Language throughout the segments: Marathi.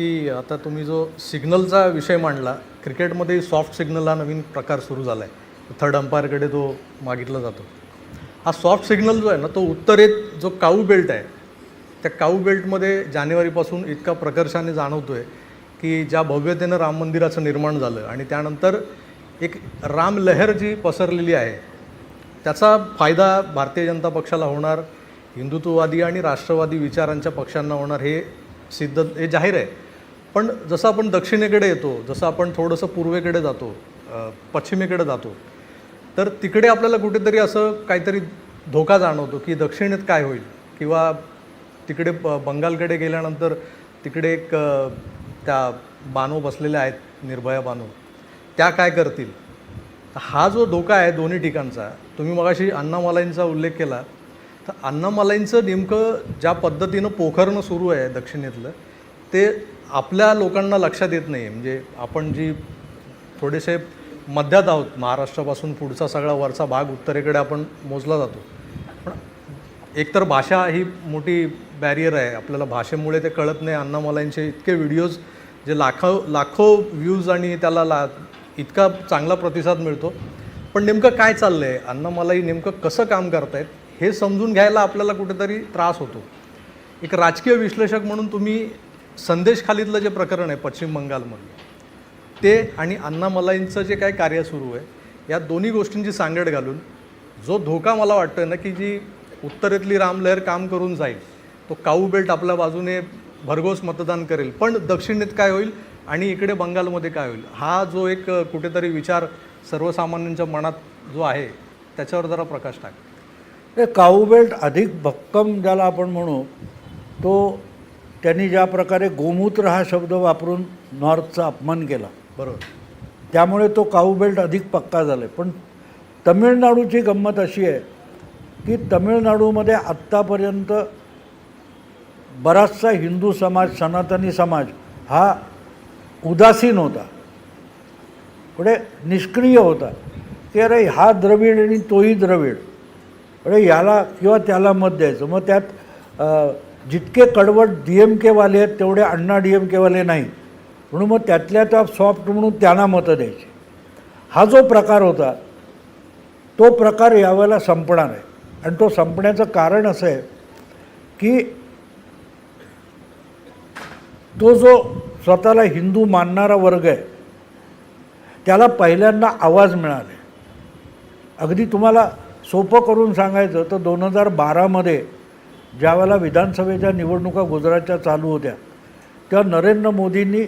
की आता तुम्ही जो सिग्नलचा विषय मांडला क्रिकेटमध्ये सॉफ्ट सिग्नल हा नवीन प्रकार सुरू झाला आहे थर्ड अंपायरकडे तो मागितला जातो. हा सॉफ्ट सिग्नल जो आहे ना तो उत्तरेत जो काऊ बेल्ट आहे त्या काऊ बेल्टमध्ये जानेवारीपासून इतका प्रकर्षाने जाणवतो आहे की ज्या भव्यतेनं राम मंदिराचं निर्माण झालं आणि त्यानंतर एक राम लहर जी पसरलेली आहे त्याचा फायदा भारतीय जनता पक्षाला होणार हिंदुत्ववादी आणि राष्ट्रवादी विचारांच्या पक्षांना होणार हे सिद्ध हे जाहीर आहे. पण जसं आपण दक्षिणेकडे येतो जसं आपण थोडंसं पूर्वेकडे जातो पश्चिमेकडे जातो तर तिकडे आपल्याला कुठेतरी असं काहीतरी धोका जाणवतो की दक्षिणेत काय होईल. किंवा तिकडे बंगालकडे गेल्यानंतर तिकडे एक त्या बानो बसलेल्या आहेत निर्भया बानो. त्या काय करतील? हा जो धोका आहे दोन्ही ठिकाणचा तुम्ही मगाशी अण्णामलाईंचा उल्लेख केला. तर अण्णामलाईंचं नेमकं ज्या पद्धतीनं पोखरणं सुरू आहे दक्षिणेतलं ते आपल्या लोकांना लक्षात येत नाही. म्हणजे आपण जी थोडेसे मध्यात आहोत महाराष्ट्रापासून पुढचा सगळा वरचा भाग उत्तरेकडे आपण मोजला जातो. पण एकतर भाषा ही मोठी बॅरियर आहे. आपल्याला भाषेमुळे ते कळत नाही. अण्णामलाईंचे इतके व्हिडिओज जे लाखो लाखो व्ह्यूज आणि त्याला ला इतका चांगला प्रतिसाद मिळतो. पण नेमकं काय चाललं आहे अण्णामलाई नेमकं कसं काम करतायत? हे समजून घ्यायला आपल्याला कुठेतरी त्रास होतो. एक राजकीय विश्लेषक म्हणून तुम्ही संदेश खालीतलं जे प्रकरण आहे पश्चिम बंगालमधलं ते आणि अण्णामलाईंचं जे काय कार्य सुरू आहे या दोन्ही गोष्टींची सांगड घालून जो धोका मला वाटतोय ना की जी उत्तरेतली रामलहर काम करून जाईल तो काऊ बेल्ट आपल्या बाजूने भरघोस मतदान करेल. पण दक्षिणेत काय होईल आणि इकडे बंगालमध्ये काय होईल हा जो एक कुठेतरी विचार सर्वसामान्यांच्या मनात जो आहे त्याच्यावर जरा प्रकाश टाक. ते काऊ बेल्ट अधिक भक्कम ज्याला आपण म्हणू तो त्यांनी ज्या प्रकारे गोमूत्र हा शब्द वापरून नॉर्थचा अपमान केला. बरोबर. त्यामुळे तो काऊ बेल्ट अधिक पक्का झाला आहे पण तमिळनाडूची गंमत अशी आहे की तमिळनाडूमध्ये आत्तापर्यंत बराचसा हिंदू समाज सनातनी समाज हा उदासीन होता. पुढे निष्क्रिय होता. की अरे हा द्रविड आणि तोही द्रविड. अरे याला किंवा त्याला मत द्यायचं. मग त्यात जितके कडवट डी एम केवाले आहेत तेवढे अण्णा डी एम केवाले नाही. म्हणून मग त्यातल्या त्या सॉफ्ट म्हणून त्यांना मतं द्यायची. हा जो प्रकार होता तो प्रकार यावेळेला संपणार आहे. आणि तो संपण्याचं कारण असं आहे की तो जो स्वतःला हिंदू मानणारा वर्ग आहे त्याला पहिल्यांदा आवाज मिळाले. अगदी तुम्हाला सोपं करून सांगायचं तर दोन हजार बारामध्ये ज्यावेळेला विधानसभेच्या निवडणुका गुजरातच्या चालू होत्या तेव्हा नरेंद्र मोदींनी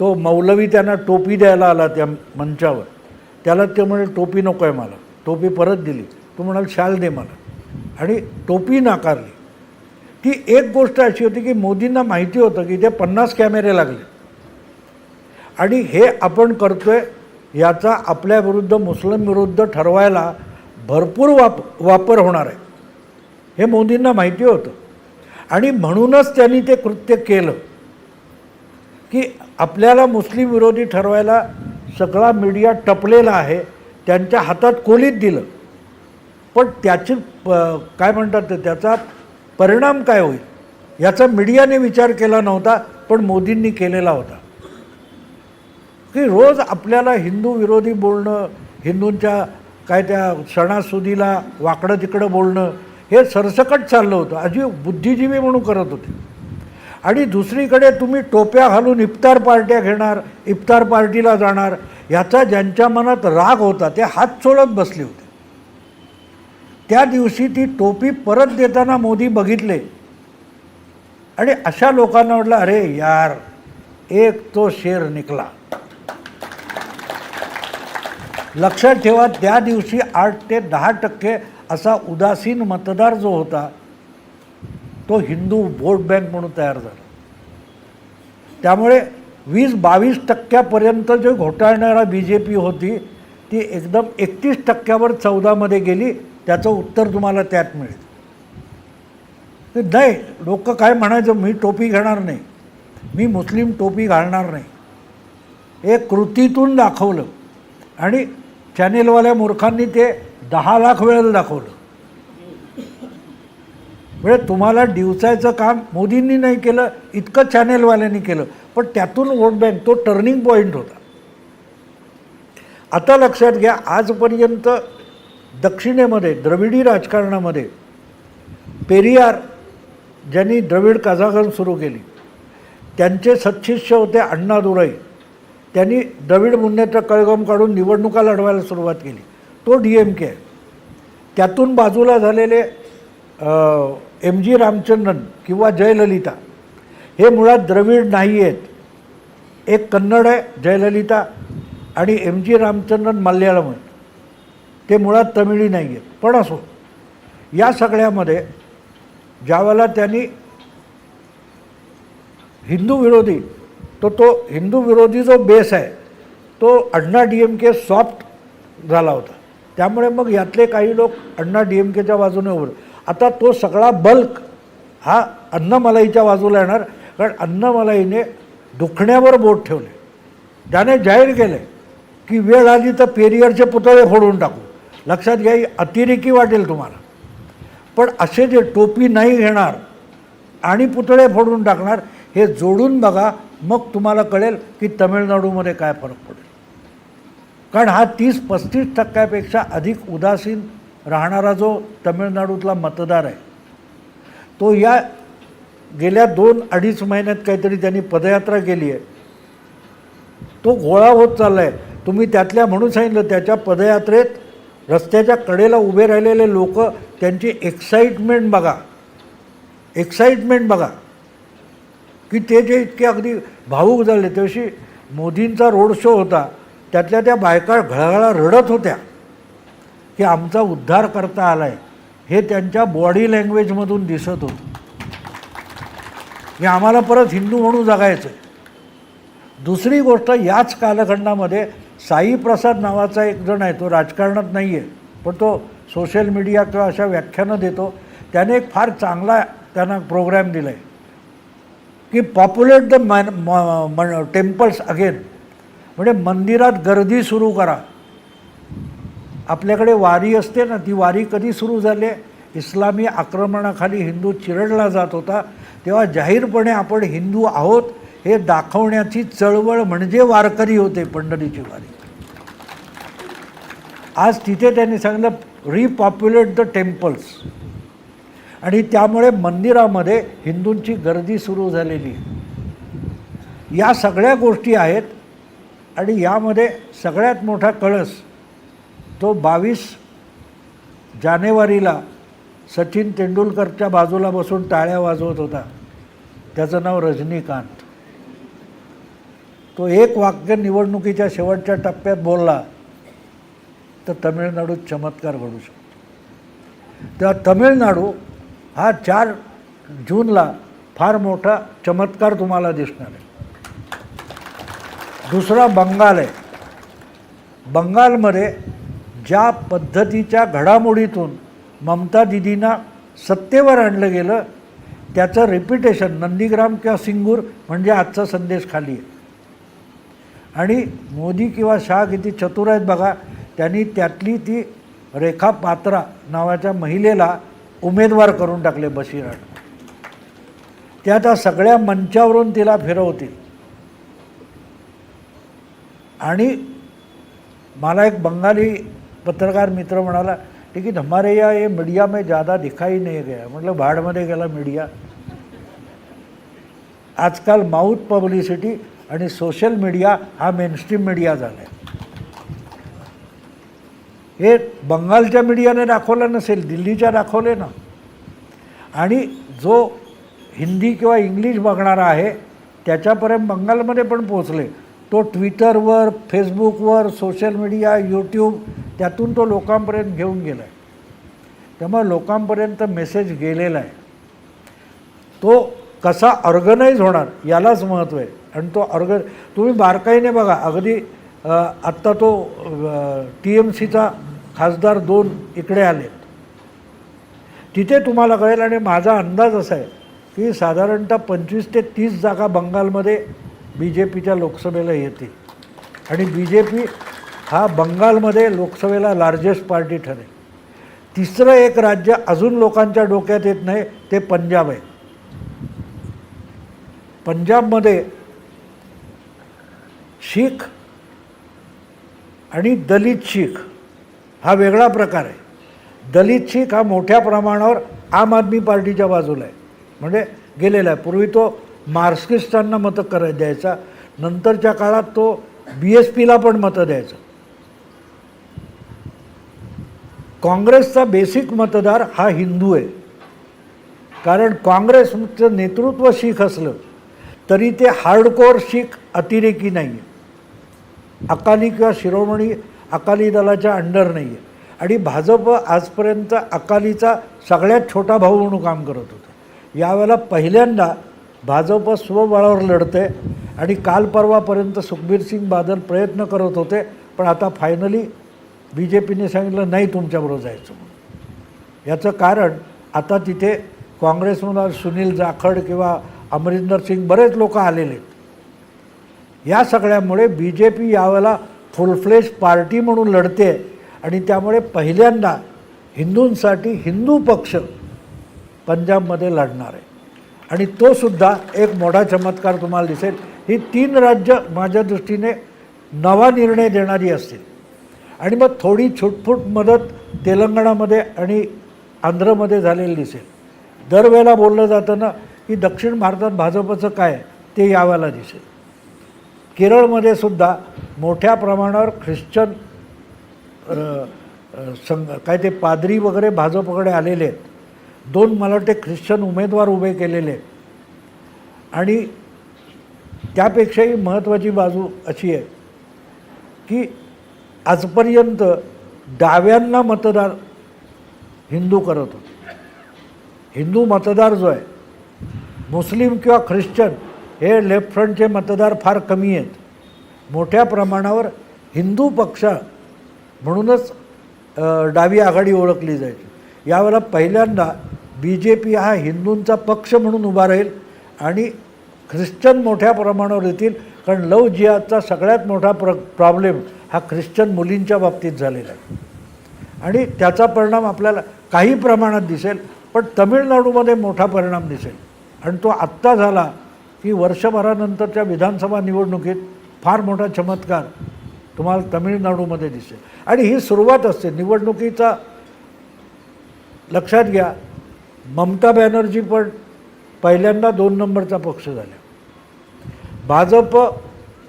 तो मौलवी त्यांना टोपी द्यायला आला त्या मंचावर. त्याला ते म्हणाले टोपी नको आहे मला. टोपी परत दिली. तो म्हणाल शाल दे मला. आणि टोपी नाकारली. ती एक गोष्ट अशी होती की मोदींना माहिती होतं की ते पन्नास कॅमेरे लागले. आणि हे आपण करतोय याचा आपल्याविरुद्ध मुस्लिम विरुद्ध ठरवायला भरपूर वाप वापर होणार आहे. हे मोदींना माहिती होतं. आणि म्हणूनच त्यांनी ते कृत्य केलं. की आपल्याला मुस्लिम विरोधी ठरवायला सगळा मीडिया टपलेला आहे त्यांच्या हातात कोलीत दिलं. पण त्याची प- काय म्हणतात ते, त्याचा परिणाम काय होईल? याचा मीडियाने विचार केला नव्हता पण मोदींनी केलेला होता. की रोज आपल्याला हिंदू विरोधी बोलणं हिंदूंच्या काय त्या सणासुदीला वाकडं तिकडं बोलणं हे सरसकट चाललं होतं. अजी बुद्धिजीवी म्हणून करत होते. आणि दुसरीकडे तुम्ही टोप्या घालून इफ्तार पार्ट्या घेणार इफ्तार पार्टीला जाणार याचा ज्यांच्या मनात राग होता ते हात सोडत बसले होते. त्या दिवशी ती टोपी परत देताना मोदी बघितले. आणि अशा लोकांना म्हटलं अरे यार एक तो शेर निकला. लक्षात ठेवा त्या दिवशी आठ ते दहा टक्के असा उदासीन मतदार जो होता तो हिंदू वोट बँक म्हणून तयार झाला. त्यामुळे वीस बावीस टक्क्यापर्यंत जे घोटाळणारा बी जे पी होती ती एकदम एकतीस टक्क्यावर चौदामध्ये गेली त्याचं उत्तर तुम्हाला त्यात मिळेल. नाही लोक काय म्हणायचं मी टोपी घेणार नाही. मी मुस्लिम टोपी घालणार नाही. हे कृतीतून दाखवलं. आणि चॅनेलवाल्या मूर्खांनी ते दहा लाख वेळेला दाखवलं. म्हणजे तुम्हाला डिवचायचं काम मोदींनी नाही केलं इतकं चॅनेलवाल्यांनी केलं पण त्यातून वोट बँक तो टर्निंग पॉईंट होता. आता लक्षात घ्या आजपर्यंत दक्षिणेमध्ये द्रविडी राजकारणामध्ये पेरियार ज्यांनी द्रविड कझागन सुरू केली त्यांचे सच्छिष्य होते अण्णा दुराई. त्यांनी द्रविड मुन्नेत्र कळगम काढून निवडणुका लढवायला सुरुवात केली. तो डी एम के. आहे त्यातून बाजूला झालेले एम जी रामचंद्रन किंवा जयललिता हे मुळात द्रविड नाही आहेत एक कन्नड आहे जयललिता आणि एम जी रामचंद्रन मल्याळम आहेत ते मुळात तमिळी नाही आहेत पण असो या सगळ्यामध्ये ज्यावेळेला त्यांनी हिंदू विरोधी तो तो हिंदू विरोधी जो बेस आहे तो Anna D M K soft झाला होता. त्यामुळे मग यातले काही लोक अण्णा डी एम केच्या बाजूने उभे आता तो सगळा बल्क हा अन्नमलाईच्या बाजूला येणार कारण अन्नमलाईने दुखण्यावर बोट ठेवले. त्याने जाहीर केलं की वेळ आली तर पेरियरचे पुतळे फोडून टाकू. लक्षात घ्या अतिरेकी वाटेल तुम्हाला. पण असे जे टोपी नाही घेणार आणि पुतळे फोडून टाकणार हे जोडून बघा मग तुम्हाला कळेल की तमिळनाडूमध्ये काय फरक पडेल. कारण हा तीस पस्तीस टक्क्यापेक्षा अधिक उदासीन राहणारा जो तमिळनाडूतला मतदार आहे तो या गेल्या दोन अडीच महिन्यात काहीतरी त्यांनी पदयात्रा केली आहे. तो गोळा होत चालला आहे तुम्ही त्यातल्या म्हणून सांगितलं त्याच्या पदयात्रेत रस्त्याच्या कडेला उभे राहिलेले लोक त्यांची एक्साइटमेंट बघा. एक्साइटमेंट बघा. की ते जे इतके अगदी भावूक झाले तशी मोदींचा रोड शो होता. त्यातल्या त्या बायका घळाघळा रडत होत्या की आमचा उद्धार करता आला आहे हे त्यांच्या बॉडी लँग्वेजमधून दिसत होतं. की आम्हाला परत हिंदू म्हणून जगायचं आहे दुसरी गोष्ट याच कालखंडामध्ये साई प्रसाद नावाचा एक जण आहे तो राजकारणात नाही आहे पण तो सोशल मीडिया किंवा अशा व्याख्यानं देतो. त्याने एक फार चांगला त्यांना प्रोग्रॅम दिला आहे की populate the man temples again म्हणजे मंदिरात गर्दी सुरू करा. आपल्याकडे वारी असते ना ती वारी कधी सुरू झाली? इस्लामी आक्रमणाखाली हिंदू चिरडला जात होता. तेव्हा जाहीरपणे आपण हिंदू आहोत हे दाखवण्याची चळवळ म्हणजे वारकरी होते पंढरीची वारी. आज तिथे त्यांनी सांगितलं रिपॉप्युलेट द टेम्पल्स आणि त्यामुळे मंदिरामध्ये हिंदूंची गर्दी सुरू झालेली आहे. या सगळ्या गोष्टी आहेत. आणि यामध्ये सगळ्यात मोठा कळस तो बावीस जानेवारीला सचिन तेंडुलकरच्या बाजूला बसून टाळ्या वाजवत होता. त्याचं नाव रजनीकांत. तो एक वाक्य निवडणुकीच्या शेवटच्या टप्प्यात बोलला तर तमिळनाडूत चमत्कार घडू शकतो. तेव्हा तमिळनाडू हा चार जूनला फार मोठा चमत्कार तुम्हाला दिसणार आहे. दुसरा बंगाल आहे. बंगालमध्ये ज्या पद्धतीच्या घडामोडीतून ममता दिदींना सत्तेवर आणलं गेलं त्याचं रेप्युटेशन नंदीग्राम किंवा सिंगूर म्हणजे आजचा संदेश खाली आहे. आणि मोदी किंवा शाह किती चतुर आहेत बघा त्यांनी त्यातली ती रेखा पात्रा नावाच्या महिलेला उमेदवार करून टाकले बशिराट त्या त्या सगळ्या मंचावरून तिला फिरवतील. आणि मला एक बंगाली पत्रकार मित्र म्हणाला लेकिन हमारे यहाँ ये मीडिया में ज़्यादा दिखाई नाही गया. म्हटलं भाडमध्ये गेला मीडिया. आजकाल माऊथ पब्लिसिटी आणि सोशल मीडिया हा मेनस्ट्रीम मीडिया झाला आहे हे बंगालच्या मीडियाने दाखवलं नसेल दिल्लीच्या दाखवले ना. आणि जो हिंदी किंवा इंग्लिश बघणारा आहे त्याच्यापर्यंत बंगालमध्ये पण पोचले तो ट्विटरवर फेसबुकवर सोशल मीडिया यूट्यूब त्यातून तो लोकांपर्यंत घेऊन गेला आहे त्यामुळे लोकांपर्यंत मेसेज गेलेला आहे. तो कसा ऑर्गनाईज होणार यालाच महत्त्व आहे. आणि तो ऑर्ग तुम्ही बारकाईने बघा अगदी आत्ता तो टी एम सीचा खासदार दोन इकडे आले तिथे तुम्हाला कळेल आणि माझा अंदाज असा आहे की साधारणतः पंचवीस ते तीस जागा बंगालमध्ये बी जे पीच्या लोकसभेला येतील आणि बी जे पी हा बंगालमध्ये लोकसभेला लार्जेस्ट पार्टी ठरेल. तिसरं एक राज्य अजून लोकांच्या डोक्यात येत नाही ते पंजाब आहे. पंजाबमध्ये शीख आणि दलित शीख हा वेगळा प्रकार आहे. दलित शीख हा मोठ्या प्रमाणावर आम आदमी पार्टीच्या बाजूला आहे. म्हणजे गेलेला आहे. पूर्वी तो मार्क्सिस्टांना मतं कर द्यायचा. नंतरच्या काळात तो बी एस पीला पण मतं द्यायचा. काँग्रेसचा बेसिक मतदार हा हिंदू आहे. कारण काँग्रेसचं नेतृत्व शीख असलं तरी ते हार्डकोअर शीख अतिरेकी नाही आहे अकाली किंवा शिरोमणी अकाली दलाच्या अंडर नाही आहे आणि भाजप आजपर्यंत अकालीचा सगळ्यात छोटा भाऊ म्हणून काम करत होतं. यावेळेला पहिल्यांदा भाजप स्वबळावर लढते आणि काल परवापर्यंत सुखबीर सिंग बादल प्रयत्न करत होते पण आता फायनली बी जे पीने सांगितलं नाही तुमच्याबरोबर जायचं म्हणून. याचं कारण आता तिथे काँग्रेसमधून सुनील जाखड किंवा अमरिंदर सिंग बरेच लोक आलेले आहेत. या सगळ्यामुळे बी जे पी यावेळेला फुलफ्लेश पार्टी म्हणून लढते आणि त्यामुळे पहिल्यांदा हिंदूंसाठी हिंदू पक्ष पंजाबमध्ये लढणार आहे. आणि तो सुद्धा एक मोठा चमत्कार तुम्हाला दिसेल. ही तीन राज्य माझ्या दृष्टीने नवा निर्णय देणारी असतील. आणि मग थोडी छुटफूट मदत तेलंगणामध्ये आणि आंध्रमध्ये झालेली दिसेल. दरवेळेला बोललं जातं ना की दक्षिण भारतात भाजपचं काय ते याव्याला दिसेल. केरळमध्ये सुद्धा मोठ्या प्रमाणावर ख्रिश्चन संघ काय ते पादरी वगैरे भाजपकडे आलेले आहेत. दोन मला वाटते ख्रिश्चन उमेदवार उभे केलेले. आहेत आणि त्यापेक्षाही महत्त्वाची बाजू अशी आहे की आजपर्यंत डाव्यांना मतदार हिंदू करत होते. हिंदू मतदार जो आहे मुस्लिम किंवा ख्रिश्चन हे लेफ्ट फ्रंटचे मतदार फार कमी आहेत. मोठ्या प्रमाणावर हिंदू पक्ष म्हणूनच डावी आघाडी ओळखली जायची. यावेळेला पहिल्यांदा बी जे पी हा हिंदूंचा पक्ष म्हणून उभा राहील आणि ख्रिश्चन मोठ्या प्रमाणावर येतील कारण लव जिहादचा सगळ्यात मोठा प्र प्रॉब्लेम हा ख्रिश्चन मुलींच्या बाबतीत झालेला आहे. आणि त्याचा परिणाम आपल्याला काही प्रमाणात दिसेल पण तमिळनाडूमध्ये मोठा परिणाम दिसेल. आणि तो आत्ता झाला की वर्षभरानंतरच्या विधानसभा निवडणुकीत फार मोठा चमत्कार तुम्हाला तमिळनाडूमध्ये दिसेल. आणि ही सुरुवात असते. निवडणुकीचा लक्षात घ्या ममता बॅनर्जी पण पहिल्यांदा दोन नंबरचा पक्ष झाला. भाजप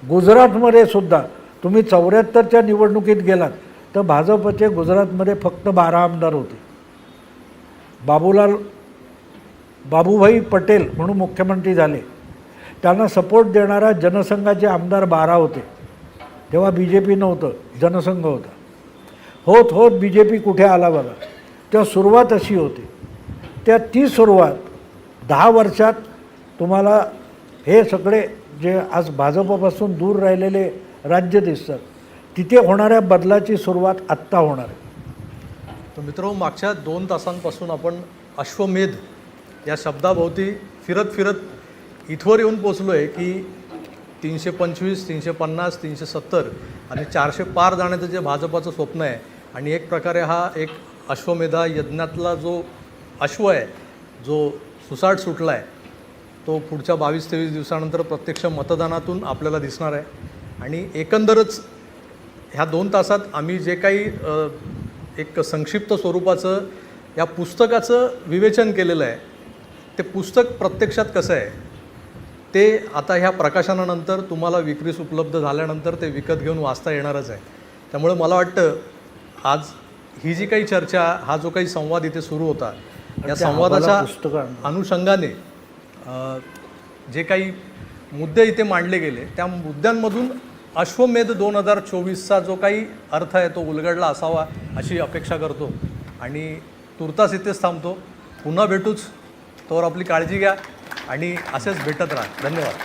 गुजरातमध्ये सुद्धा तुम्ही चौऱ्याहत्तरच्या निवडणुकीत गेलात तर भाजपचे गुजरातमध्ये फक्त बारा आमदार होते. बाबूलाल बाबूभाई पटेल म्हणून मुख्यमंत्री झाले. त्यांना सपोर्ट देणारा जनसंघाचे आमदार बारा होते. तेव्हा बी जे पी नव्हतं जनसंघ होता. होत होत बी जे पी कुठे आला बघा. तेव्हा सुरुवात अशी होती. त्या ती सुरुवात दहा वर्षात तुम्हाला हे सगळे जे आज भाजपापासून दूर राहिलेले राज्य दिसतात तिथे होणाऱ्या बदलाची सुरुवात आत्ता होणार आहे. तर मित्र मागच्या दोन तासांपासून आपण अश्वमेध या शब्दाभोवती फिरत फिरत इथवर येऊन पोचलो आहे की तीनशे पंचवीस तीनशे पन्नास तीनशे सत्तर आणि चारशे पार जाण्याचं जे भाजपाचं स्वप्न आहे आणि एक प्रकारे हा एक अश्वमेधा यज्ञातला जो अश्व आहे जो सुसाट सुटला आहे तो पुढच्या बावीस तेवीस दिवसानंतर प्रत्यक्ष मतदानातून आपल्याला दिसणार आहे. आणि एकंदरच ह्या दोन तासात आम्ही जे काही एक संक्षिप्त स्वरूपाचं या पुस्तकाचं विवेचन केलेलं आहे ते पुस्तक प्रत्यक्षात कसं आहे ते आता ह्या प्रकाशनानंतर तुम्हाला विक्रीस उपलब्ध झाल्यानंतर ते विकत घेऊन वाचता येणारच आहे. त्यामुळे मला वाटतं आज ही जी काही चर्चा हा जो काही संवाद इथे सुरू होता या संवादाच्या. अनुषंगाने जे काही मुद्दे इथे मांडले गेले त्या मुद्द्यांमधून अश्वमेध दोन हजार चोवीसचा जो काही अर्थ आहे तो उलगडला असावा अशी अपेक्षा करतो. आणि तुर्तास इथेच थांबतो. पुन्हा भेटूच. तोवर आपली काळजी घ्या आणि असेच भेटत राहा. धन्यवाद.